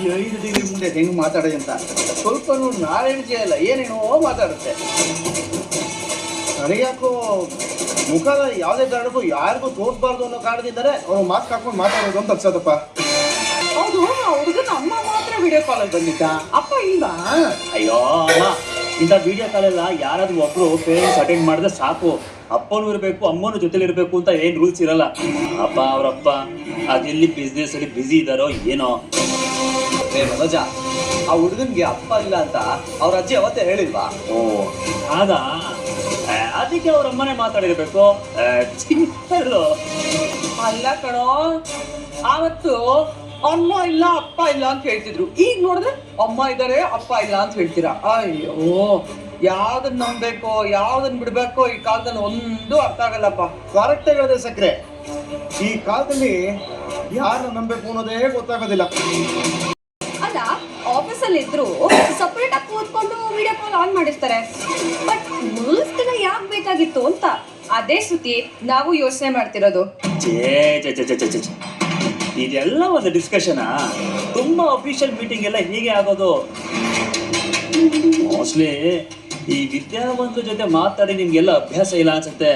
ಈ ಐದು ಡಿಗ್ರಿ ಮುಂದೆ ಹೆಂಗ್ ಮಾತಾಡೋದು ಅಂತ. ಸ್ವಲ್ಪ ನಾಳೆ ಇಲ್ಲ ಏನೇನೋ ಮಾತಾಡುತ್ತೆ. ನನಗ್ಯಾಕೋ ಮುಖದ ಯಾವುದೇ ಕಾರಣಕ್ಕೂ ಯಾರಿಗೂ ತೋರ್ಬಾರ್ದು ಅನ್ನೋ ಕಾರಣದಿಂದಲೇ ಅವ್ರು ಮಾಸ್ಕ್ ಹಾಕೊಂಡು ಮಾತಾಡೋದು ಅಂತ ಅನ್ಸತ್ತಪ್ಪ. ಹೌದು ಹುಡುಗನ ಅಮ್ಮ ಮಾತ್ರ ವಿಡಿಯೋ ಕಾಲಲ್ಲಿ ಬಂದಿದ್ದ? ಅಪ್ಪ ಇಲ್ಲ ಅಯ್ಯೋ ಅಮ್ಮ ಇಂಥ ವಿಡಿಯೋ ಕಾಲೆಲ್ಲ ಯಾರಾದ್ರೂ ಒಬ್ರು ಪೇರೆಂಟ್ಸ್ ಅಟೆಂಡ್ ಮಾಡಿದ್ರೆ ಸಾಕು. ಅಪ್ಪನೂ ಇರಬೇಕು ಅಮ್ಮನೂ ಜೊತೆಲಿ ಇರಬೇಕು ಅಂತ ಏನು ರೂಲ್ಸ್ ಇರಲ್ಲ. ಅಪ್ಪ ಅವರಪ್ಪ ಅದೆಲ್ಲಿ ಬಿಸ್ನೆಸ್ ಅಲ್ಲಿ ಬ್ಯುಸಿ ಇದ್ದಾರೋ ಏನೋ. ಏ ಮನೋಜ ಆ ಹುಡುಗನ್ಗೆ ಅಪ್ಪ ಇಲ್ಲ ಅಂತ ಅವ್ರ ಅಜ್ಜಿ ಅವತ್ತೇ ಹೇಳಿಲ್ವಾ? ಓ. ಆಗ ಆ, ಅದಕ್ಕೆ ಅವ್ರ ಅಮ್ಮನೇ ಮಾತಾಡಿರ್ಬೇಕು. ಆ, ಛೀ, ಹೇಳು. ಅಲ್ಲ ಕಣೋ ಆವತ್ತು ಅಮ್ಮ ಇಲ್ಲ ಅಪ್ಪ ಇಲ್ಲ ಅಂತ ಹೇಳ್ತಿದ್ರು. ಈಗ ನೋಡಿದ್ರೆ ಅಮ್ಮ ಇದ್ದಾರೆ ಅಪ್ಪ ಇಲ್ಲ ಅಂತ ಹೇಳ್ತೀರಾ? ಅಯ್ಯೋ ಯಾವ್ದನ್ನ ನಂಬೇಕೋ ಯಾವ್ದನ್ನ ಬಿಡ್ಬೇಕೋ? ಈ ಕಾಲದಲ್ಲಿ ಒಂದು ಅರ್ಥ ಆಗಲ್ಲಪ್ಪ. ಕರೆಕ್ಟ್ ಹೇಳಿದೆ ಸಕ್ರೆ. ಈ ಕಾಲದಲ್ಲಿ ಯಾರನ್ನ ನಂಬೇಕು ಅನ್ನೋದೇ ಗೊತ್ತಾಗೋದಿಲ್ಲ. ಆಫೀಸಲ್ಲಿ ಇದ್ರು ಸಪ್ರೇಟ್ ಆಗಿ ಕೂತ್ಕೊಂಡು ವಿಡಿಯೋ ಕಾಲ್ ಆನ್ ಮಾಡಿರ್ತಾರೆ. ಬಟ್ ಮಾಸ್ಕ್ ಯಾಕೆ ಬೇಕಾಗಿತ್ತು ಅಂತ ಅದೇ ಸುದ್ದಿ ನಾವು ಯೋಚನೆ ಮಾಡ್ತಿರೋದು. ಇದೆಲ್ಲ ಒಂದು ಡಿಸ್ಕಷನಾ ತುಂಬಾ ಅಫಿಷಿಯಲ್ ಮೀಟಿಂಗ್ ಎಲ್ಲ ಹೀಗೆ ಆಗೋದು. ಮೋಸ್ಟ್ಲಿ ಈ ವಿದ್ಯಾವಂತರ ಜೊತೆ ಮಾತಾಡಿ ನಿಮ್ಗೆಲ್ಲ ಅಭ್ಯಾಸ ಇಲ್ಲ ಅನ್ಸುತ್ತೆ.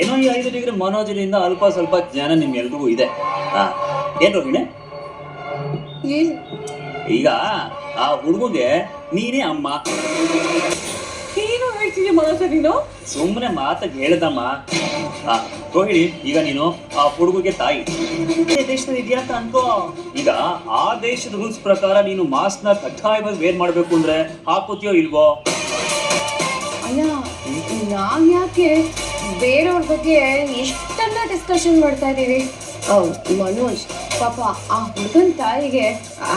ಏನೋ ಈ ಐದು ಡಿಗ್ರಿ ಮನೋಜಿನಿಂದ ಅಲ್ಪ ಸ್ವಲ್ಪ ಜ್ಞಾನ ನಿಮ್ಗೆಲ್ರಿಗೂ ಇದೆ. ಹಾ ರೋಹಿಣೆ ರೋಹಿಣಿ? ಈಗ ಆ ಹುಡುಗಂಗೆ ನೀನೇ ಅಮ್ಮ. ಏನು ಹೇಳ್ತಿದ್ಯ ಮನೋಜ ನೀನು? ಸುಮ್ಮನೆ ಮಾತಾಗಿ ಹೇಳ್ದಮ್ಮ. ಆ, ರೋಹಿಣಿ ಈಗ ನೀನು ಆ ಹುಡುಗಗೆ ತಾಯಿ. ಬೇರೆ ದೇಶದಲ್ಲಿ ಇದೆಯಾ ಅಂತ ಅನ್ಕೋ. ಈಗ ಆ ದೇಶದ ರೂಲ್ಸ್ ಪ್ರಕಾರ ನೀನು ಮಾಸ್ಕ್ನ ಕಡ್ಡಾಯವಾಗಿ ವೇರ್ ಮಾಡ್ಬೇಕು ಅಂದ್ರೆ ಹಾಕೋತಿಯೋ ಇಲ್ವೋ? ಅಲ್ಲ ನಾವ್ ಯಾಕೆ ಬೇರೆಯವ್ರ ಬಗ್ಗೆ ಎಷ್ಟೆಲ್ಲ ಡಿಸ್ಕಷನ್ ಮಾಡ್ತಾ ಇದೀವಿ ಹೌದು ಮನೋಜ್ ಪಾಪ ಆ ಹುಡುಗನ ತಾಯಿಗೆ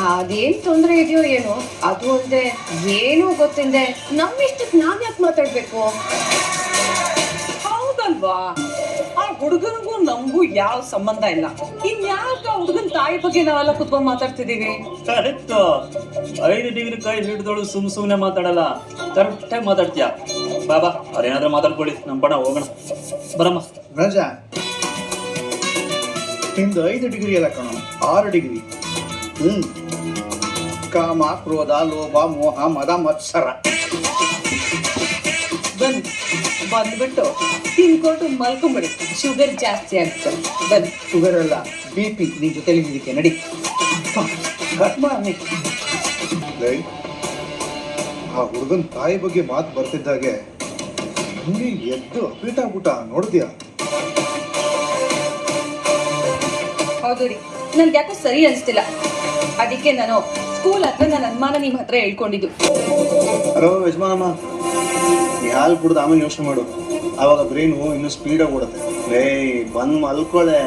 ಅದೇನ್ ತೊಂದರೆ ಇದೆಯೋ ಏನೋ ಅದು ಅಲ್ಲದೆ ಏನೂ ಗೊತ್ತಿಲ್ಲದೆ ನಮ್ಮಿಷ್ಟಕ್ಕೆ ನಾನು ಯಾಕೆ ಮಾತಾಡ್ಬೇಕು? ಹೌದಲ್ವಾ? ಆ ಹುಡುಗನಿಗೂ ನಮಗೂ ಯಾವ ಸಂಬಂಧ ಇಲ್ಲ. ಇನ್ಯಾಕೆ ಆ ಹುಡುಗನ ತಾಯಿ ಬಗ್ಗೆ ನಾವೆಲ್ಲ ಕುತ್ಕೊಂಡು ಮಾತಾಡ್ತಿದೀವಿ? ಕರೆಕ್ಟ್. ಐದು ಡಿಗ್ರಿ ಕೈ ಹಿಡಿದಳು ಸುಮ್ ಸುಮ್ನೆ ಮಾತಾಡಲ್ಲ. ಕರೆಕ್ಟಾಗಿ ಮಾತಾಡ್ತೀಯ. ಬಾಬಾ ಅವ್ರೇನಾದ್ರೂ ಮಾತಾಡ್ಕೊಳ್ಳಿ. ನಮ್ಮ ಬಣ ಹೋಗೋಣ. ಬರಮ್ಮ. ರಜ ನಿಮ್ದು ಐದು ಡಿಗ್ರಿ ಅಲ್ಲ ಕಣ, ಆರು ಡಿಗ್ರಿ. ಹ್ಮ್. ಕಾಮ ಕ್ರೋಧ ಲೋಭ ಮೋಹ ಮದ ಮತ್ಸರ ಬನ್ನಿ, ಬಂದ್ಬಿಟ್ಟು ತಿನ್ಕೊಂಡು ಮಲ್ಕೊಂಬಿಡಿ. ಶುಗರ್ ಜಾಸ್ತಿ ಆಗ್ತದೆ ಬನ್ನಿ. ಶುಗರ್ ಅಲ್ಲ, ಬಿ, ಪಿ, ನಿನ್ ಜೊತೆಲಿ ಇದಕ್ಕೆ ನಡಿ. ಆ ಹುಡುಗನ ತಾಯಿ ಬಗ್ಗೆ ಮಾತು ಬರ್ತಿದ್ದಾಗೆ ಹಂಗೆ ಎದ್ದು ಅಪೀಟ ಊಟ ನೋಡಿದ್ಯಾ ಹೌದು ರೀ ನನ್ಗೆ ಯಾಕೋ ಸರಿ ಅನಿಸ್ತಿಲ್ಲ. ಅದಕ್ಕೆ ನಾನು ಸ್ಕೂಲ್ ಹತ್ರ ನನ್ನ ಅನುಮಾನ ನಿಮ್ಮ ಹತ್ರ ಹೇಳ್ಕೊಂಡಿದ್ದು. ಹಲೋ ಯಜಮಾನಮ್ಮ. ಈ ಹಾಲು ಕುಡ್ದು ಆಮೇಲೆ ಯೋಚನೆ ಮಾಡು. ಆವಾಗ ಬ್ರೈನು ಇನ್ನೂ ಸ್ಪೀಡಾಗಿ ಓಡುತ್ತೆ. ಲೇ ಬಂದ್ ಮಲ್ಕೊಳ್ಳೆ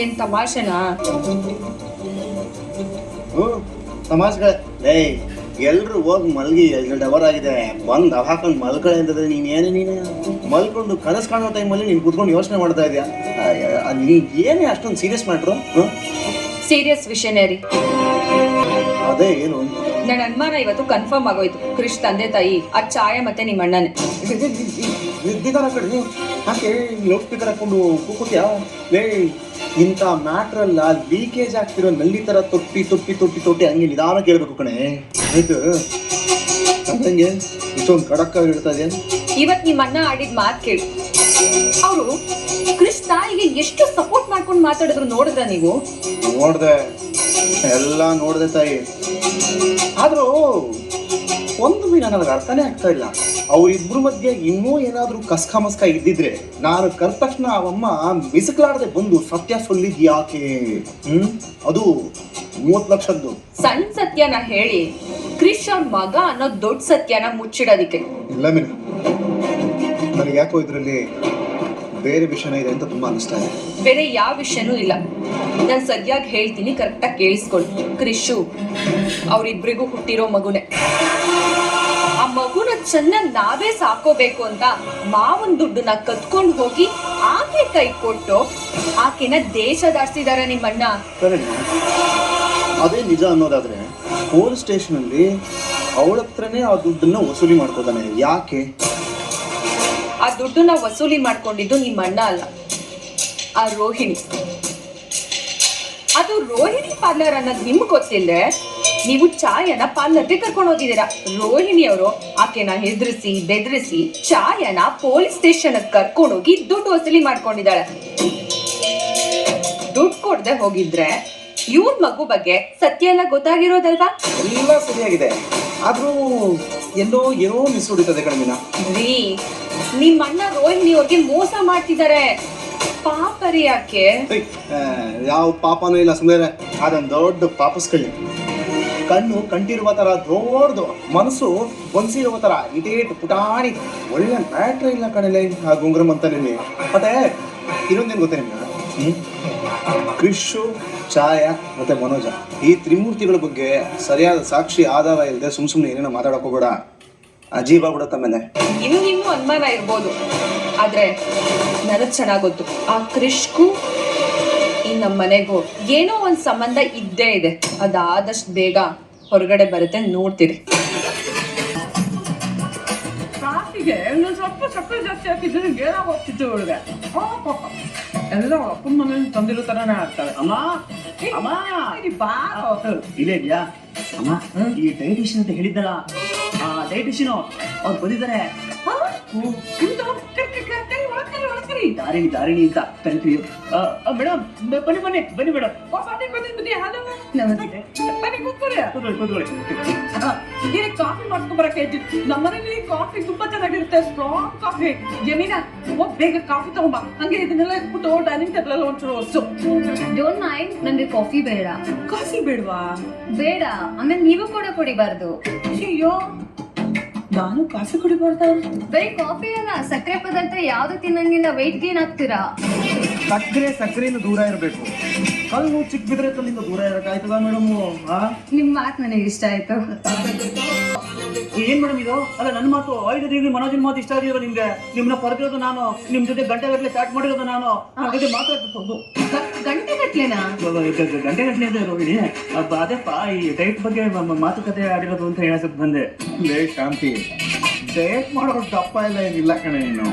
ಏನ್ ತಮಾಷೆನಾ? ಹ್ಞೂ ತಮಾಷೆಗಳೇ. ಲೇ ಎಲ್ರು ಹೋಗಿ ಮಲ್ಗಿ ಎರಡು ಅವರ್ ಆಗಿದೆ. ಬಂದ್ ದವ ಹಾಕೊಂಡು ಮಲ್ಕೊಳ್ಳೆ ಅಂತಂದ್ರೆ ನೀನ್ ಏನು ನೀನು? ಮಲ್ಕೊಂಡು ಕನಸು ಕಾಣೋ ಟೈಮಲ್ಲಿ ನೀನು ಕುತ್ಕೊಂಡು ಯೋಚನೆ ಮಾಡ್ತಾ ಇದೆಯಾ? ನೀ ಏನೇ ಅಷ್ಟೊಂದು ಸೀರಿಯಸ್ ಮಾಡ್ರು ಸೀರಿಯಸ್ ವಿಷಯನೇ ರೀ. ಅದೇ ಏನು? ನನ್ನ ಅನುಮಾನ ಇವತ್ತು ಕನ್ಫರ್ಮ್ ಆಗೋಯ್ತು. ಕೃಷ್ ತಂದೆ ತಾಯಿ ಆ ಛಾಯಾ ಮತ್ತೆ ನಿಮ್ಮ ಅಣ್ಣನೇ. ನಿದ್ದಿಗಾರ ಕಡೆ ಯಾಕೆ ಲೌಡ್ ಸ್ಪೀಕರ್ ಹಾಕೊಂಡು ಕೂತ್ಯಾ ಲೇ ಇಂಥ ಮ್ಯಾಟ್ರಲ್ಲ ಲೀಕೇಜ್ ಆಗ್ತಿರೋ ನಲ್ಲಿ ತರ ತೊಟ್ಟಿ ತೊಟ್ಟಿ ತೊಟ್ಟಿ ತೊಟ್ಟಿ ಹಂಗೆ ನಿಧಾನ ಕೇಳ್ಬೇಕು ಕಣೆ. ಆಯ್ತು? ಅಂತಂಗೆ ಇಷ್ಟೊಂದು ಖಡಕ್ ಇರ್ತಾ ಇದೆ ಇವತ್ತು ಇವತ್ ನಿಮ್ಮ ಅಣ್ಣ ಆಡಿದ ಮಾತು ಕೇಳಿ. ಅವರು ಕ್ರಿಶ್ ತಾಯಿಗೆ ಎಷ್ಟು ಸಪೋರ್ಟ್ ಮಾಡ್ಕೊಂಡು ಮಾತಾಡಿದ್ರು ನೋಡಿದ್ರ ನೀವು? ನೋಡ್ದೆ. ಎಲ್ಲ ನೋಡ್ದೆ ತಾಯಿ. ಆದ್ರೂ ಒಂದು ಮೀನ ನನಗೆ ಅರ್ಥನೇ ಆಗ್ತಾ ಇಲ್ಲ. ಅವರಿಬ್ಬರ ಮಧ್ಯೆ ಇನ್ನೂ ಏನಾದರೂ ಕಸ್ಕ ಮಸ್ಕ ಇದ್ದಿದ್ರೆ ನಾನು ಕರೆದ ತಕ್ಷಣ ಅವಮ್ಮ ಮಿಸಕ್ಲಾಡದೆ ಬಂದು ಸತ್ಯ ಸೊಲ್ಲಿದ್ ಯಾಕೆ ಹ್ಮ್? ಅದು ಮೂವತ್ತು ಲಕ್ಷದ್ದು. ಸಣ್ಣ ಸತ್ಯನ ಹೇಳಿ ಕ್ರಿಶ್ ಅವ್ರ ಮಗ ಅನ್ನೋ ದೊಡ್ಡ ಸತ್ಯನ ಮುಚ್ಚಿಡೋದಿಕ್ಕೆ. ಇಲ್ಲ ಮೇಡಮ್ ನನಗೆ ಯಾಕೋ ಇದರಲ್ಲಿ ಬೇರೆ ವಿಷಯನೇ ಇದೆ ಅಂತ ತುಂಬಾ ಅನಿಸ್ತಾ ಇದೆ. ಬೇರೆ ಯಾವ ವಿಷಯನೂ ಇಲ್ಲ. ನಾನು ಸರಿಯಾಗಿ ಹೇಳ್ತೀನಿ ಕರೆಕ್ಟಾಗಿ ಕೇಳಿಸ್ಕೊಳ್ಳಿ ಕ್ರಿಶು ಅವರಿಬ್ಬರಿಗೂ ಹುಟ್ಟಿರೋ ಮಗುನೆ. ಆ ಮಗುನ ಚೆನ್ನಾಗಿ ನಾವೇ ಸಾಕೋಬೇಕು ಅಂತ ಮಾವನ್ ದುಡ್ಡನ್ನ ಕತ್ಕೊಂಡು ಹೋಗಿ ಆಕೆ ಕೈ ಕೊಟ್ಟು ಆಕೆನ ದೇಶ ದಾಡ್ಸಿದಾರೆ ನಿಮ್ಮಣ್ಣ. ಅದೇ ನಿಜ ಅನ್ನೋದಾದ್ರೆ ಪೊಲೀಸ್ ಸ್ಟೇಷನ್ ಅಲ್ಲಿ ಹತ್ರನೇ ಆ ದುಡ್ಡನ್ನ ವಸೂಲಿ ಮಾಡ್ಕೋತಾನೆ. ಯಾಕೆ? ಆ ದುಡ್ಡನ್ನ ವಸೂಲಿ ಮಾಡ್ಕೊಂಡಿದ್ದು ನಿಮ್ಮ ಅಣ್ಣ ಅಲ್ಲ. ಆ ರೋಹಿಣಿ. ಅದು ರೋಹಿಣಿ ಪಾರ್ಲರ್ ಅನ್ನೋದು ನಿಮ್ಗೆ ಗೊತ್ತಿಲ್ಲದೆ ನೀವು ಚಾಯನ ಪಾರ್ಲರ್ಗೆ ಕರ್ಕೊಂಡು ಹೋಗಿದ್ದೀರಾ. ರೋಹಿಣಿ ಅವರು ಆಕೆನ ಹೆದರಿಸಿ, ಬೆದರಿಸಿ ಚಾಯನ ಪೊಲೀಸ್ ಸ್ಟೇಷನ್ ಕರ್ಕೊಂಡು ಹೋಗಿ ದುಡ್ಡು ವಸೂಲಿ ಮಾಡ್ಕೊಂಡಿದ್ದಾಳೆ. ದುಡ್ಡು ಕೊಡದೆ ಹೋಗಿದ್ರೆ ಇವನ್ ಮಗು ಬಗ್ಗೆ ಸತ್ಯ ಎಲ್ಲ ಗೊತ್ತಾಗಿರೋದಲ್ವಾ? ಸರಿಯಾಗಿದೆ. ಆದ್ರೂ ಎಲ್ಲೋ ಏನೋ ಮಿಸ್ ಹೊಡಿತದೆ ಕಣ್ಮಿನ. ರೀ ನಿಮ್ಮ ಅಣ್ಣ ರೋಹಿಣಿ ಅವ್ರಿಗೆ ಮೋಸ ಮಾಡ್ತಿದ್ದಾರೆ ಪಾಪರಿ ಯಾಕೆ? ಯಾವ ಪಾಪನೂ ಇಲ್ಲ ಸುಮ್ಮನೆ ಅದೊಂದು ದೊಡ್ಡ ಪಾಪಸ್ಕಳಿ ಕಣ್ಣು ಕಂಟಿರುವ ತರ ದೊಡ್ಡದು ಮನಸ್ಸು ಬೊನ್ಸಿರುವ ತರ ಇಟೇಟ್ ಪುಟಾಣಿ. ಒಳ್ಳೆ ಮ್ಯಾಟ್ರ್ ಇಲ್ಲ ಕಣಲೆ ಆ ಗುಂಗ್ರಮ್ ಅಂತ ನಿನ್ನೆ. ಮತ್ತೆ ಇನ್ನೊಂದೇನು ಗೊತ್ತೇ ನಿಮ್ಗೆ? ಹ್ಮ್? ಕ್ರಿಶು ಛಾಯಾ ಮತ್ತೆ ಮನೋಜ. ಈ ತ್ರಿಮೂರ್ತಿಗಳ ಬಗ್ಗೆ ಸರಿಯಾದ ಸಾಕ್ಷಿ ಆಧಾರ ಇಲ್ಲದೆ ಸುಮ್ ಸುಮ್ಮನೆ ಏನೇನೋ ಮಾತಾಡಕ್ ಹೋಗ್ಬೇಡ. ಅಜೀಬ ಆಗ್ಬಿಡತ್ತ ಮೇಲೆ ಇನ್ನು ಇನ್ನೂ ಅನುಮಾನ ಇರ್ಬೋದು. ಆದ್ರೆ ನನಗ್ ಚೆನ್ನಾಗ್ ಗೊತ್ತು. ಆ ಕ್ರಿಶ್ಗೂ ಈ ನಮ್ಮ ಮನೆಗೂ ಏನೋ ಒಂದ್ ಸಂಬಂಧ ಇದ್ದೇ ಇದೆ. ಅದಾದಷ್ಟು ಬೇಗ ಹೊರಗಡೆ ಬರುತ್ತೆ ನೋಡ್ತೀರಿ. ಕಾಫಿಗೆ ಇನ್ನೊಂದ್ ಸ್ವಲ್ಪ ಸಕ್ಕರೆ ಜಾಸ್ತಿ ಹಾಕಿದ್ರೆ ಏನಾಗೋಗ್ತಿತ್ತು ಇವಳಿಗೆ ಎಲ್ಲ ಅಪ್ಪನ ಮನೇಲಿ ತಂದಿರೋ ತರನೇ ಆಗ್ತಾರೆ ಅಮ್ಮ ಅಮ್ಮ. ಬಾ ಇಲ್ಲೇ ಇದೆಯಾ? ಅಮ್ಮ ಈ ಡೈಟಿಷಿಯನ್ ಅಂತ ಹೇಳಿದ್ದಲ್ಲ. ಆ ಡೈಟಿಷಿಯನ್ ಅವ್ರು ಬಂದಿದ್ದಾರೆ. ದಾರಿಣಿ ದಾರಿಣಿ ಅಂತ ಕರಿತೀವಿ. ಮೇಡಮ್ ಬನ್ನಿ ಬನ್ನಿ ಬನ್ನಿ ಮೇಡಮ್ ಕೂತ್ಕೊಳ್ಳಿ. ಕೂತ್ಕೊಳ್ಳಿ ಕಾಫಿ ಮಾಡ್ಕೊಂಡ್ ಬರಕ್ಕೆ ನಮ್ಮನೇಲಿ ಕಾಫಿ ತುಂಬಾ ಚೆನ್ನಾಗಿರುತ್ತೆ ಸ್ಟ್ರಾಂಗ್ ಕಾಫಿ. ಜಮೀನ ಹೋಗ್ ಬೇಗ ಕಾಫಿ ತಗೊಂಬ. ಹಂಗೆ ಇದನ್ನೆಲ್ಲ ಇಟ್ಬಿಟ್ಟು ಡೈನಿಂಗ್ ಟೇಬಲ್ ಅಲ್ಲಿ ಒಂಚೂರು ಹೊಸ್ಸು ಡೋಂಟ್ ಮೈಂಡ್ ನಂಗೆ ಕಾಫಿ ಬೇಡ. ಕಾಫಿ ಬೇಡವಾ? ಬೇಡ ಆಮೇಲೆ ನೀವು ಕೂಡ ಕುಡಿಬಾರ್ದು. ಅಯ್ಯೋ ನಾನು ಕಾಫಿ ಕುಡಿಬಾರ್ದ? ಬರೀ ಕಾಫಿ ಅಲ್ಲ ಸಕ್ಕರೆ ಪದಾರ್ಥ ಯಾವ್ದು ತಿನ್ನಂಗಿಲ್ಲ ವೆಯ್ಟ್ ಗೇನ್ ಆಗ್ತೀರಾ? ಸಕ್ಕರೆ ಸಕ್ಕರೆಯಿಂದ ದೂರ ಇರಬೇಕು. ಕಲ್ಲು ಚಿಕ್ಕ ಬಿದ್ರೆ ಕಲ್ಲಿಂದ ದೂರ ಇರಕ್ಕಾಯ್ತದ ಮೇಡಮ್? ನಿಮ್ ಮಾತು ನನಗೆ ಇಷ್ಟ ಆಯ್ತು. ಏನ್ ಮೇಡಮ್ ಇದು? ಅಲ್ಲ ನನ್ನ ಮಾತು ಐದು ಡಿಗ್ರಿ ಮನೋಜನ್ ಮಾತು ಇಷ್ಟ ಆಗಿರೋ ನಿಮ್ಗೆ? ನಿಮ್ನ ಪರದಿರೋದು ನಾನು ನಿಮ್ ಜೊತೆ ಗಂಟೆ ಗಟ್ಟಲೆ ಚಾಟ್ ಮಾಡಿರೋದು ನಾನು. ನಿಮ್ ಜೊತೆ ಮಾತಾಡ್ತಿದ್ದು ಗಂಟೆ ಗಟ್ಲೆನಾ? ಗಂಟೆ ಗಟ್ಟಲೆ ಇದೆ ರೋಹಿಣಿ. ಅದೇ ಅದೇಪ್ಪ ಈ ಡೈಟ್ ಬಗ್ಗೆ ಮಾತುಕತೆ ಆಡಿರೋದು ಅಂತ ಹೇಳಕ್ ಬಂದೆ. ಲೇ ಶಾಂತಿ. ಡಯಟ್ ಮಾಡೋ ದಪ್ಪ ಎಲ್ಲ ಏನಿಲ್ಲ ಕಣೆ ನೀನು.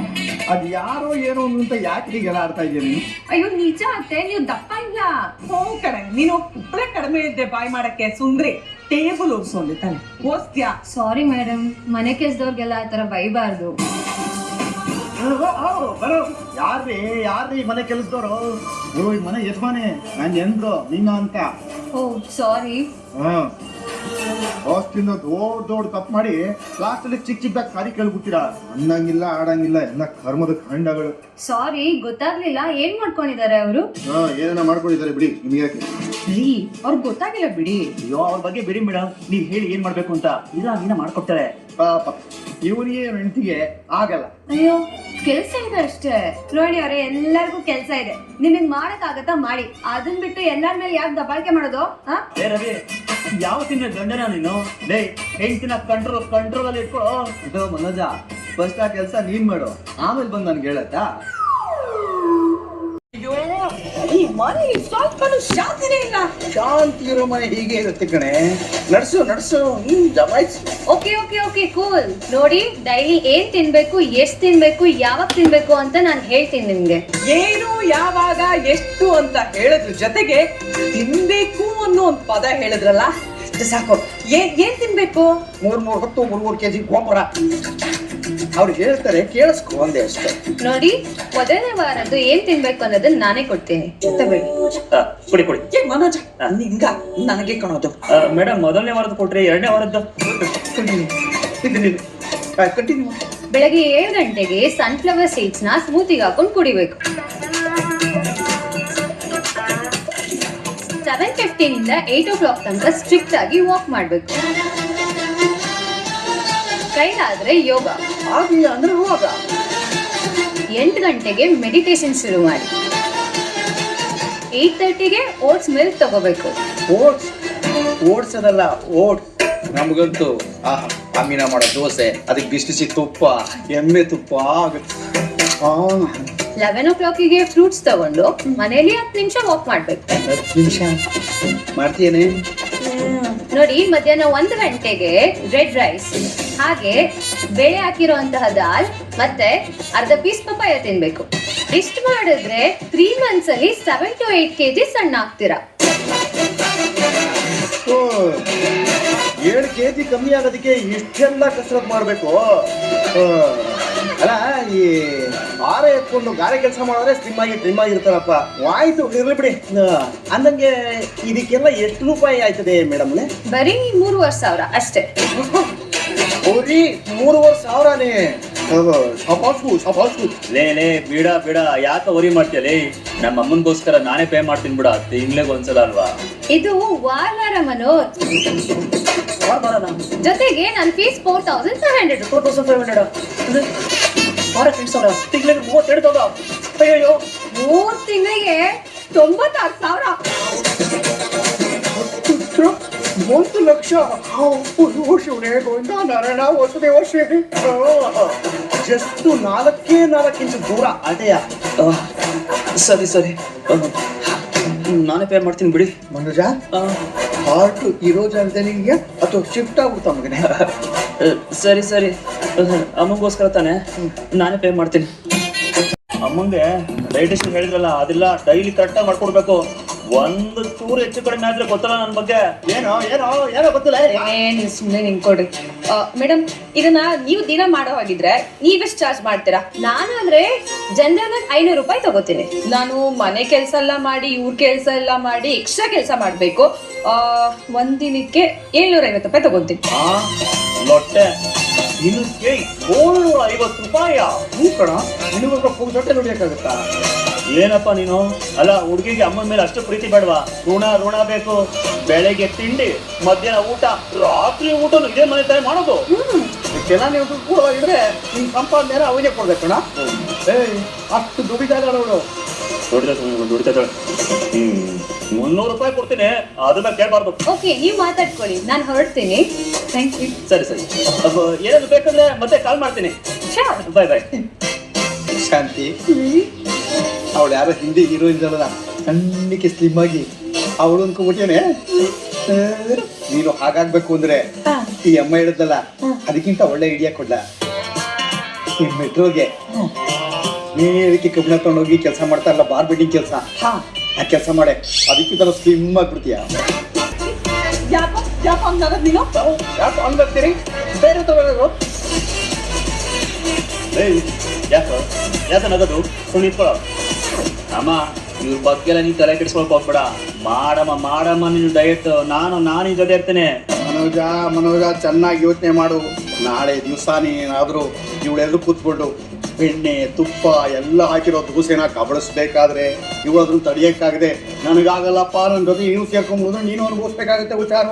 ಅದ್ ಯಾರೋ ಏನೋ ಅಂತ ಯಾಕೆ ಹೀಗೆಲ್ಲ ಆಡ್ತಾ ಇದ್ದೀನಿ ನೀನು? ಅಯ್ಯೋ ನಿಜ ಅತ್ತೆ ನೀವು ದಪ್ಪ ಇಲ್ಲ ಹೋಗ್ ಕಣೆ, ನೀನು ಒಬ್ಬಳೆ ಕಡಿಮೆ ಇದ್ದೆ ಬಾಯ್ ಮಾಡಕ್ಕೆ. ಸುಂದ್ರಿ, ಟೇಬಲ್ ಓಡಿಸೋಲಿ ತಾನೆ ಓದ್ತ್ಯಾ ಸಾರಿ ಮೇಡಮ್ ಮನೆ ಕೆಲ್ಸದವ್ರಿಗೆಲ್ಲ ಆ ತರ ಬೈಬಾರ್ದು. ಬರೋ. ಯಾರ್ರಿ ಯಾರ್ರಿ ಈ ಮನೆ ಕೆಲಸದವರು? ಓ ಈ ಮನೆ ಯಜಮಾನಿ ನಾನು ಎಂದ್ರು ನಿನ್ನ ಅಂತ. ಓ ಸಾರಿ ಹಾ. ಆಸ್ತಿನ ದೊಡ್ಡ ದೊಡ್ಡ ತಪ್ಪು ಮಾಡಿ ಲಾಸ್ಟಲ್ಲಿ ಚಿಕ್ಕ ಚಿಕ್ಕದಾಗ ಸಾರಿ ಕೇಳ್ಬಿಟ್ಟಿರಾ? ಅನ್ನಂಗಿಲ್ಲ ಆಡಂಗಿಲ್ಲ ಎಲ್ಲ ಕರ್ಮದ ಖಂಡಗಳು. ಸಾರಿ ಗೊತ್ತಾಗ್ಲಿಲ್ಲ. ಏನ್ ಮಾಡ್ಕೊಂಡಿದ್ದಾರೆ ಅವರು? ಹಾ ಏನೇನ ಮಾಡ್ಕೊಂಡಿದ್ದಾರೆ ಬಿಡಿ ನಿಮ್ಗೆ ಯಾಕೆ? ರೀ ಅವ್ರಿಗೆ ಗೊತ್ತಾಗಿಲ್ಲ ಬಿಡಿ. ಅಯ್ಯೋ ಅವ್ರ ಬಗ್ಗೆ ಬಿಡಿ ಮೇಡಮ್ ನೀವ್ ಹೇಳಿ ಏನ್ ಮಾಡ್ಬೇಕು ಅಂತ. ಇಲ್ಲ ನೀನ ಮಾಡ್ಕೊಡ್ತಾರೆ. ಪಾಪ. ಇವನಿಗೆ ಹೆಂಡತಿಗೆ ಆಗಲ್ಲ. ಅಯ್ಯೋ ಕೆಲ್ಸ ಇದೆ ಅಷ್ಟೇ. ನೋಡಿ ಅವ್ರೆ ಎಲ್ಲರಿಗೂ ಕೆಲ್ಸ ಇದೆ. ನಿಮಗ್ ಮಾಡಕ್ ಆಗತ್ತಾ ಮಾಡಿ. ಅದನ್ ಬಿಟ್ಟು ಎಲ್ಲಾರ ಮೇಲೆ ಯಾಕೆ ದಬ್ಬಾಳಿಕೆ ಮಾಡೋದು ಹಾ ಏ ರವಿ ಯಾವ ತಿನ್ನ ಗಂಡನ ನೀನು? ಡೇ ಹೆಂಡತಿನ ಕಂಟ್ರೋಲ್ ಕಂಟ್ರೋಲ್ ಅಲ್ಲಿ ಇಟ್ಕೊಳ್ಳೋ ಇದು ಮನೋಜ ಫಸ್ಟ್ ಆ ಕೆಲಸ ನೀನ್ ಮಾಡು. ಆಮೇಲೆ ಬಂದು ನನ್ಗೆ ಹೇಳತ್ತಾ? ಈ ಮನೆ ಸ್ವಲ್ಪನೂ ಶಾಂತಿನೇ ಇಲ್ಲ. ಶಾಂತಿ ಇರೋ ಮನೆ ಹೀಗೆ ಇರುತ್ತೆ ಕಣೆ. ನಡ್ಸು ನಡ್ಸು ಹ್ಮ್ ಜಮಾಯಿಸು. ಓಕೆ ಓಕೆ ಓಕೆ ಕೂಲ್ ನೋಡಿ ಡೈಲಿ ಏನ್ ತಿನ್ಬೇಕು ಎಷ್ಟ್ ತಿನ್ಬೇಕು ಯಾವಾಗ ತಿನ್ಬೇಕು ಅಂತ ನಾನು ಹೇಳ್ತೀನಿ ನಿಮ್ಗೆ. ಏನು ಯಾವಾಗ ಎಷ್ಟು ಅಂತ ಹೇಳಿದ್ರ ಜೊತೆಗೆ ತಿನ್ಬೇಕು ಅನ್ನೋ ಒಂದ್ ಪದ ಹೇಳಿದ್ರಲ್ಲ ಸಾಕು. ಏನ್ ಏನ್ ತಿನ್ಬೇಕು? ಮೂರ್ ಮೂರ್ ಹೊತ್ತು ಮೂರ್ ಮೂರ್ ಕೆಜಿ ಗೋಪುರ ಅವ್ರು ಹೇಳ್ತಾರೆ ಕೇಳಿಸ್ಕೊ ಒಂದೇ ಅಷ್ಟೇ. ನೋಡಿ ಮೊದಲನೇ ವಾರದ್ದು ಏನ್ ತಿನ್ಬೇಕು ಅನ್ನೋದನ್ನ ನಾನೇ ಕೊಡ್ತೀನಿ. ಆ, ಕೊಡಿ ಕೊಡಿ. ಏ ಮನೋಜ ನಿಂಗ ನನಗೆ ಕಾಣೋದು. ಮೇಡಮ್ ಮೊದಲನೇ ವಾರದ್ದು ಕೊಟ್ರಿ ಎರಡನೇ ವಾರದ್ದು? ಕಂಟಿನ್ಯೂ ಬೆಳಗ್ಗೆ ಏಳು ಗಂಟೆಗೆ ಸನ್ಫ್ಲವರ್ ಸೀಡ್ಸ್ನ ಸ್ಮೂತಿಗೆ ಹಾಕೊಂಡು ಕುಡಿಬೇಕು. ಸೆವೆನ್ ಫಿಫ್ಟೀನ್ ಇಂದ ಏಟ್ ಓ ಕ್ಲಾಕ್ ತನಕ ಸ್ಟ್ರಿಕ್ಟ್ ಆಗಿ ವಾಕ್ ಮಾಡಬೇಕು. ಕೈಲಾದ್ರೆ ಯೋಗ. ಆಗಿಲ್ಲ ಅಂದ್ರೆ ಹೋಗ ಎಂಟು ಗಂಟೆಗೆ ಮೆಡಿಟೇಷನ್ ಶುರು ಮಾಡಿ. ಏಟ್ ತರ್ಟಿಗೆ ಓಟ್ಸ್ ಮಿಲ್ಕ್ ತಗೋಬೇಕು. ಓಟ್ಸ್ ಓಟ್ಸ್ ಅದಲ್ಲ ಓಟ್ ನಮಗಂತೂ ಆಹಾ ಅಮೀನ ಮಾಡೋ ದೋಸೆ ಅದಕ್ಕೆ ಬಿಸಿ ತುಪ್ಪ ಎಮ್ಮೆ ತುಪ್ಪ ಆ, ಲೆವೆನ್ ಓ ಕ್ಲಾಕಿಗೆ ಫ್ರೂಟ್ಸ್ ತಗೊಂಡು ಮನೇಲಿ ಹತ್ತು ನಿಮಿಷ ವಾಕ್ ಮಾಡ್ಬೇಕು. ಹತ್ತು ನಿಮಿಷ? ಮಾಡ್ತೀನಿ ನೋಡಿ ಮಧ್ಯಾಹ್ನ ಒಂದು ಗಂಟೆಗೆ ರೆಡ್ ರೈಸ್ ಹಾಗೆ ಬೇಳೆ ಹಾಕಿರುವಂತಹ ದಾಲ್ ಮತ್ತೆ ಅರ್ಧ ಪೀಸ್ ಪಪ್ಪಾಯ ತಿನ್ಬೇಕು. ಇಷ್ಟು ಮಾಡಿದ್ರೆ ತ್ರೀ ಮಂತ್ಸ್ ಅಲ್ಲಿ seven to eight K G ಸಣ್ಣ ಆಗ್ತೀರಾ. ಏಳು ಕೆ ಜಿ ಕಮ್ಮಿ ಆಗೋದಕ್ಕೆ ಇಷ್ಟೆಲ್ಲ ಕಸರತ್ ಮಾಡಬೇಕು. ಅಲ್ಲ ಈ ಆರ ಎತ್ಕೊಂಡು ಗಾರೆ ಕೆಲಸ ಮಾಡಿದ್ರೆ ಸ್ಲಿಮ್ ಆಗಿ ಟ್ರಿಮ್ ಆಗಿರ್ತಾರಪ್ಪ ಆಯ್ತು ಇರ್ಲಿ ಬಿಡಿ. ಅಂದಂಗೆ ಇದಕ್ಕೆಲ್ಲ ಎಷ್ಟು ರೂಪಾಯಿ ಆಯ್ತದೆ ಮೇಡಮ್ ಬರೀ ಮೂರುವರೆ ಸಾವಿರ ಅಷ್ಟೇ. ಬರೀ ಮೂರುವರೆ ಸಾವಿರನೇ. ಸಪಾಸು ಸಪಾಸು ಲೇ ಲೇ ಬೇಡ ಬೇಡ ಯಾಕ ವರಿ ಮಾಡ್ತೀಯಲೇ ನಮ್ಮ ಅಮ್ಮನ್ಗೋಸ್ಕರ ನಾನೇ ಪೇ ಮಾಡ್ತೀನಿ ಬಿಡ ತಿಂಗ್ಳಿಗೆ ಒಂದ್ಸಲ ಅಲ್ವಾ? ಇದು ವಾರ ವಾರ ಮನೋಜ್ ಜೊತೆಗೆ ನನ್ನ fees four thousand five hundred four thousand five hundred ವಾರಕ್ಕೆ ಎಂಟು ಸಾವಿರ ತಿಂಗಳಿಗೆ ಮೂವತ್ತೆರಡು ಸಾವಿರ? ಅಯ್ಯೋ ಮೂರ್ ತಿಂಗಳಿಗೆ ತೊಂಬತ್ತಾರು ಸಾವಿರ. ಒಂದು ಲಕ್ಷ ಶಿವನೇ ಗೋವಿಂದ ನಾರಾಯಣ ವರ್ಷ ಜಸ್ಟ್ ನಾಲ್ಕೇ ನಾಲ್ಕು ಇಂಚು ದೂರ. ಅಡೆಯ. ಸರಿ ಸರಿ. ನಾನೇ ಪೇ ಮಾಡ್ತೀನಿ ಬಿಡಿ. ಮನುಜ ಹಾರ್ಟ್ ಇರೋ ಜಾಗದಲ್ಲಿ ಅಥವಾ ಶಿಫ್ಟ್ ಆಗ್ಬಿಡ್ತಾ ಮಗನೇ? ಸರಿ ಸರಿ. ಅಮ್ಮಂಗೋಸ್ಕರ ತಾನೆ ನಾನೇ ಪೇ ಮಾಡ್ತೀನಿ. ಅಮ್ಮಂಗೆ ಡೈಟೇಷನ್ ಹೇಳಿದ್ರಲ್ಲ ಅದೆಲ್ಲ ಡೈಲಿ ಕರೆಕ್ಟಾಗಿ ಮಾಡ್ಕೊಡ್ಬೇಕು. ಒಂದು ಚೂರು ಹೆಚ್ಚು ಕಡಿಮೆ ಆದ್ರೆ ಗೊತ್ತಲ್ಲ ನನ್ನ ಬಗ್ಗೆ? ಏನೋ ಏನೋ ಏನೋ ಗೊತ್ತಿಲ್ಲ. ಏನ್ ಸುಮ್ಮನೆ ನಿಂತ್ಕೊಡ್ರಿ ಮೇಡಮ್ ಇದನ್ನ ನೀವು ದಿನ ಮಾಡೋ ಹಾಗಿದ್ರೆ ನೀವೆಷ್ಟು ಚಾರ್ಜ್ ಮಾಡ್ತೀರಾ? ನಾನು ಅಂದ್ರೆ ಜನರಲ್ ಐನೂರು ರೂಪಾಯಿ ತಗೋತೀನಿ. ನಾನು ಮನೆ ಕೆಲಸ ಎಲ್ಲ ಮಾಡಿ ಇವ್ರ ಕೆಲಸ ಎಲ್ಲ ಮಾಡಿ ಎಕ್ಸ್ಟ್ರಾ ಕೆಲಸ ಮಾಡಬೇಕು. ಒಂದಿನಕ್ಕೆ ಏಳ್ನೂರ ಐವತ್ತು ರೂಪಾಯಿ ತಗೋತೀನಿ. ಆ ಲೊಟ್ಟೆ. ದಿನಕ್ಕೆ ಏಳ್ನೂರ ಐವತ್ತು ರೂಪಾಯಿ. ಹೂ ಕಣ ನಿನಗೋಸ್ಕರ ಪುಗ್ಸಟ್ಟೆ ನುಡಿಯೋಕ್ಕಾಗುತ್ತಾ ಏನಪ್ಪ ನೀನು? ಅಲ್ಲ ಹುಡುಗಿಗೆ ಅಮ್ಮನ ಮೇಲೆ ಅಷ್ಟು ಪ್ರೀತಿ ಬೇಡವಾ? ಋಣ ಋಣ ಬೇಕು. ಬೆಳಗ್ಗೆ ತಿಂಡಿ ಮಧ್ಯಾಹ್ನ ಊಟ ರಾತ್ರಿ ಊಟ ಇದೇ ಮನೆ ತಾಯಿ ಮಾಡೋದು. ಜನ ನೀವು ಕೂಡ ಇದ್ರೆ ನಿನ್ ಸಂಪಾದನೆ ಅವನಿಗೆ ಕೊಡ್ಬೇಕು ಏಯ್ ಅಷ್ಟು ದುಡಿದಾಗ ದುಡಿತ ಹ್ಮ್. ಮುನ್ನೂರು ರೂಪಾಯಿ ಕೊಡ್ತೀನಿ ಅದನ್ನ ಕೇಳಬಾರ್ದು. ಓಕೆ ನೀವು ಮಾತಾಡ್ಕೊಳ್ಳಿ ನಾನು ಹೊರಡ್ತೀನಿ. ಥ್ಯಾಂಕ್ ಯು ಸರಿ ಸರಿ. ಏನಾದ್ರು ಬೇಕಂದ್ರೆ ಮತ್ತೆ ಕಾಲ್ ಮಾಡ್ತೀನಿ. ಬಾಯ್ ಬಾಯ್ ಶಾಂತಿ. ಅವಳು ಯಾರೋ ಹಿಂದಿ ಹೀರೋಯಿನ್ ಅಲ್ಲ ಸಣ್ಣಕ್ಕೆ ಸ್ಲಿಮ್ ಆಗಿ ಅವಳು ಅನ್ಕೊಂಡ್ಬಿಟ್ಟೇನೆ ನೀನು ಹಾಗಾಗ್ಬೇಕು ಅಂದ್ರೆ ಈ ಅಮ್ಮ ಹೇಳಿದ್ನಲ್ಲ ಅದಕ್ಕಿಂತ ಒಳ್ಳೆ ಐಡಿಯಾ ಕೊಡ್ಲ? ಈ ಮೆಟ್ರೋಗೆ ನೀರಿಗೆ ಕಬ್ಬಿಣ ತಗೊಂಡೋಗಿ ಕೆಲಸ ಮಾಡ್ತಾರಲ್ಲ ಬಾರ್ ಬಿಲ್ಡಿಂಗ್ ಕೆಲಸ. ಆ ಕೆಲಸ ಮಾಡೆ. ಅದಕ್ಕಿಂತ ಸ್ಲಿಮ್ ಆಗ್ಬಿಡ್ತೀಯ? ಯಾಕೋ ಯಾಕೋ ಹಂಗಾಗದ್ ನೀನು? ಯಾಕೆ ಹಂಗಾಗ್ತೀರಿ? ಬೇರೆ ತಗೊಳ್ಳೋದು ಏಯ್ ಯಾಕ? ಯಾಕೆ ನಗದು? ಸುಮ್ಮನೆ ಇಟ್ಕೊಳ್ಳೋ ಅಮ್ಮ ಇವ್ರ ಬಗ್ಗೆ ನೀನು ತಲೆ ಕೆಡಿಸ್ಕೊಳಕ್ ಹೋಗ್ಬೇಡ. ಮಾಡಮ್ಮ ಮಾಡಮ್ಮ ನೀನು ಡಯಟ್ ನಾನು ನಾನು ಈ ಜೊತೆ ಇರ್ತೇನೆ. ಮನೋಜ ಮನೋಜ ಚೆನ್ನಾಗಿ ಯೋಚನೆ ಮಾಡು. ನಾಳೆ ದಿವಸ ನೀನಾದರೂ ಇವಳೆಲ್ಲರೂ ಕೂತ್ಕೊಂಡು ಬೆಣ್ಣೆ ತುಪ್ಪ ಎಲ್ಲ ಹಾಕಿರೋ ದೂಸೆನ ಕಬಳಿಸ್ಬೇಕಾದ್ರೆ ಇವಳದ್ರು ತಡಿಯಕ್ಕಾಗದೆ ನನಗಾಗಲ್ಲಪ್ಪ ನನ್ನ ಜೊತೆ ನೀವು ಸೇರ್ಕೊಂಡ್ಬೋದು ನೀನು ಅನುಭವಿಸ್ಬೇಕಾಗತ್ತೆ ವಿಚಾರ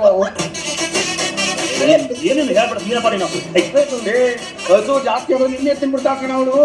ಏನೇನು ಹೇಳ್ಬಿಡ ನೀನಪ್ಪ ನೀನು ಹಸು ಜಾಸ್ತಿ ಅವರು ನಿನ್ನೆ ತಿನ್ಬಿಡ್ತಾ ಕಣ ಅವಳು.